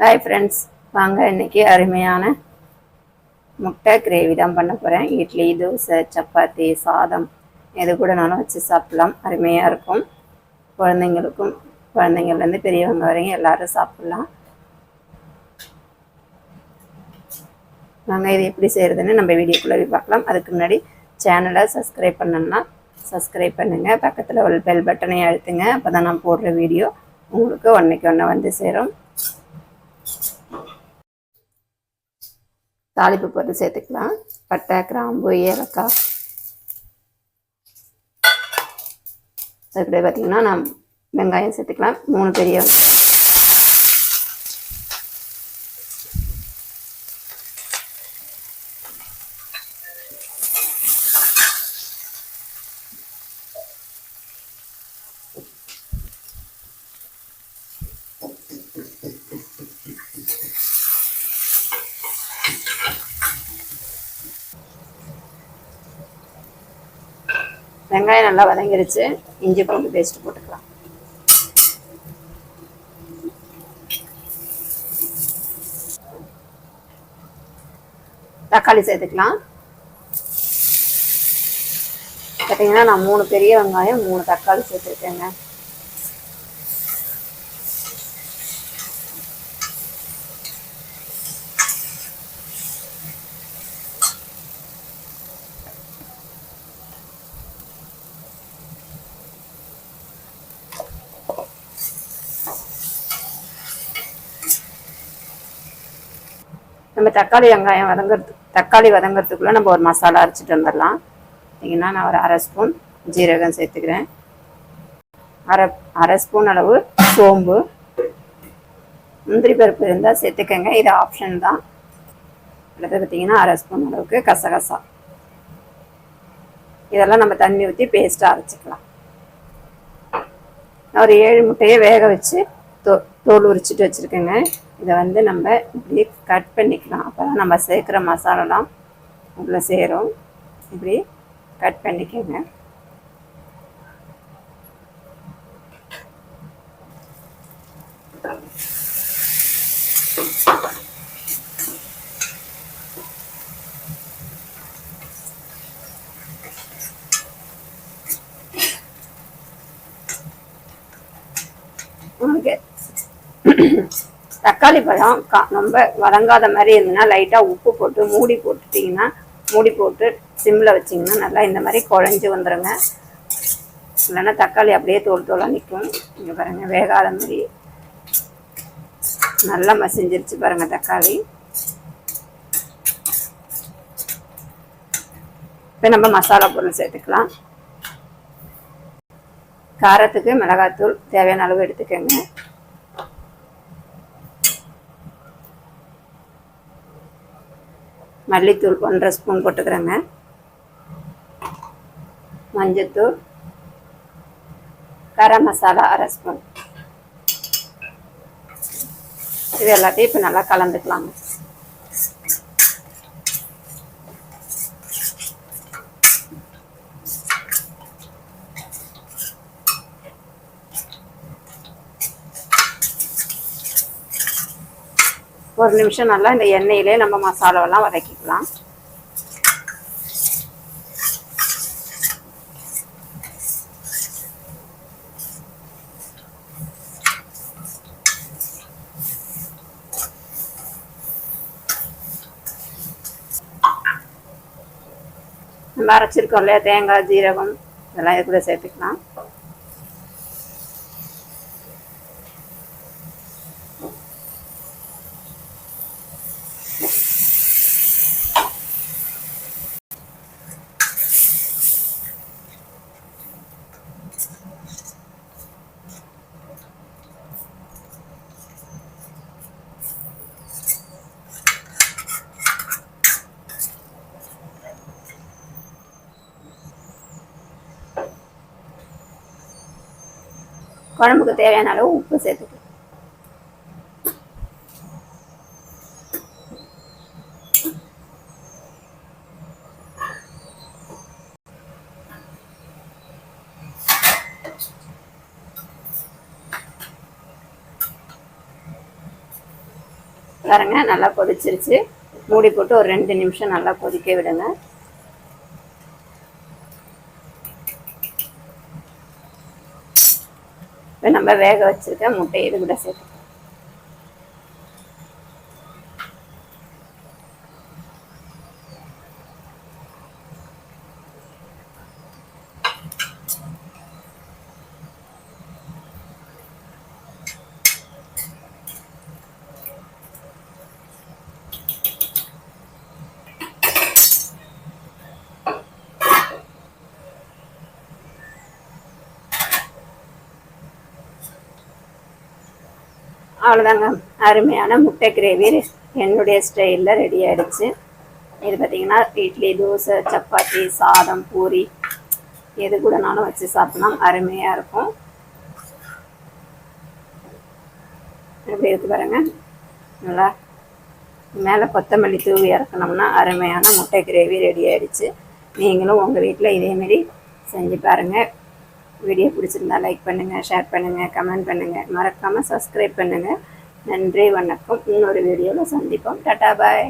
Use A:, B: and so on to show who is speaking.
A: Hi friends வாங்க இன்றைக்கி அருமையான முட்டை கிரேவி தான் பண்ண போகிறேன் இட்லி தோசை சப்பாத்தி சாதம் எது கூட நானும் வச்சு சாப்பிட்லாம். அருமையாக இருக்கும். குழந்தைங்களுக்கும் குழந்தைங்கள்லேருந்து பெரியவங்க வரைக்கும் எல்லாரும் சாப்பிட்லாம். வாங்க இது எப்படி செய்கிறதுன்னு நம்ம வீடியோக்குள்ளே போய் பார்க்கலாம். அதுக்கு முன்னாடி சேனலை சப்ஸ்கிரைப் பண்ணணும்னா சப்ஸ்கிரைப் பண்ணுங்கள் பக்கத்தில் ஒரு பெல் பட்டனை அழுத்துங்க. அப்போ தான் நான் போடுற வீடியோ உங்களுக்கு ஒன்றைக்கு ஒன்று வந்து சேரும். தாளிப்பு பொருள் சேர்த்துக்கலாம். பட்டை கிராம்பு ஏலக்காய். அதுக்கூட பார்த்தீங்கன்னா நான் வெங்காயம் சேர்த்துக்கலாம். மூணு பெரிய வெங்காயம் நல்லா வதங்கிருச்சு. இஞ்சி பூண்டு பேஸ்ட் போட்டுக்கலாம். தக்காளி சேர்த்துக்கலாம். பார்த்தீங்கன்னா நான் மூணு பெரிய வெங்காயம் மூணு தக்காளி சேர்த்துருக்கேங்க. நம்ம தக்காளி வெங்காயம் வதங்கிறது தக்காளி வதங்கிறதுக்குள்ளே நம்ம ஒரு மசாலா அரைச்சிட்டு வந்துடலாம் பார்த்தீங்கன்னா நான் ஒரு அரை ஸ்பூன் ஜீரகம் சேர்த்துக்கிறேன். அரை அரை ஸ்பூன் அளவு சோம்பு. முந்திரி பருப்பு இருந்தால் சேர்த்துக்கங்க. இது ஆப்ஷன் தான். அடுத்து பார்த்தீங்கன்னா அரை ஸ்பூன் அளவுக்கு கசகசா. இதெல்லாம் நம்ம தண்ணி ஊற்றி பேஸ்ட்டாக அரைச்சிக்கலாம். ஒரு ஏழு முட்டையை வேக வச்சு தோ தோல் உரிச்சிட்டு வச்சுருக்கேங்க. இதை வந்து நம்ம இப்படி கட் பண்ணிக்கலாம். அப்போ தான் நம்ம சேர்க்குற மசாலாலாம் உள்ளே சேரும். இப்படி கட் பண்ணிக்கோங்க. உங்களுக்கு தக்காளி பழம் கா ரொம்ப வதங்காத மாதிரி இருந்ததுன்னா லைட்டாக உப்பு போட்டு மூடி போட்டுட்டிங்கன்னா மூடி போட்டு சிம்மில் வச்சிங்கன்னா நல்லா இந்த மாதிரி குழஞ்சி வந்துடுங்க இல்லைன்னா தக்காளி அப்படியே தோல் தோலாக நிற்கும் இங்கே பாருங்கள் வேகாத மாதிரி. நல்லா மசிஞ்சிருச்சு பாருங்கள் தக்காளி. இப்போ நம்ம மசாலா பொருள் சேர்த்துக்கலாம். காரத்துக்கு மிளகாத்தூள் தேவையான அளவு எடுத்துக்கோங்க. மல்லித்தூள் ஒன்றரை ஸ்பூன் போட்டுக்கிறேங்க. மஞ்சத்தூள். கரம் மசாலா அரை ஸ்பூன். இது எல்லாத்தையும் இப்போ நல்லா கலந்துக்கலாங்க. ஒரு நிமிஷம் நல்லா இந்த எண்ணெயிலே நம்ம மசாலாவெல்லாம் வதக்கிக்கலாம். நம்ம அரைச்சிருக்கோம் இல்லையா? தேங்காய் ஜீரகம் இதெல்லாம் இது கூட சேர்த்துக்கலாம். குழம்புக்கு தேவையான அளவு உப்பு சேர்த்துக்கலாம் பாருங்க நல்லா கொதிச்சிருச்சு. மூடி போட்டு ஒரு ரெண்டு நிமிஷம் நல்லா கொதிக்க விடுங்க. இப்போ நம்ம வேக வச்சுருக்க முட்டையை இது கூட சேர்த்து அவ்வளோதாங்க அருமையான முட்டை கிரேவி. என்னுடைய ஸ்டைலில் ரெடி ஆகிடுச்சு இது பார்த்தீங்கன்னா இட்லி தோசை சப்பாத்தி சாதம் பூரி. எது கூடனாலும் வச்சு சாப்பிடலாம். அருமையாக இருக்கும். எப்படி இருக்கு பாருங்க. நல்லா. மேலே கொத்தமல்லி தூவி இறக்கணும்னா அருமையான முட்டை கிரேவி ரெடி ஆகிடுச்சு நீங்களும் உங்கள் வீட்டில் இதேமாரி செஞ்சு பாருங்கள் வீடியோ பிடிச்சிருந்தா லைக் பண்ணுங்கள் ஷேர் பண்ணுங்கள் கமெண்ட் பண்ணுங்கள் மறக்காமல் சப்ஸ்கிரைப் பண்ணுங்கள் நன்றி வணக்கம். இன்னொரு வீடியோவில் சந்திப்போம். டாட்டா பாய்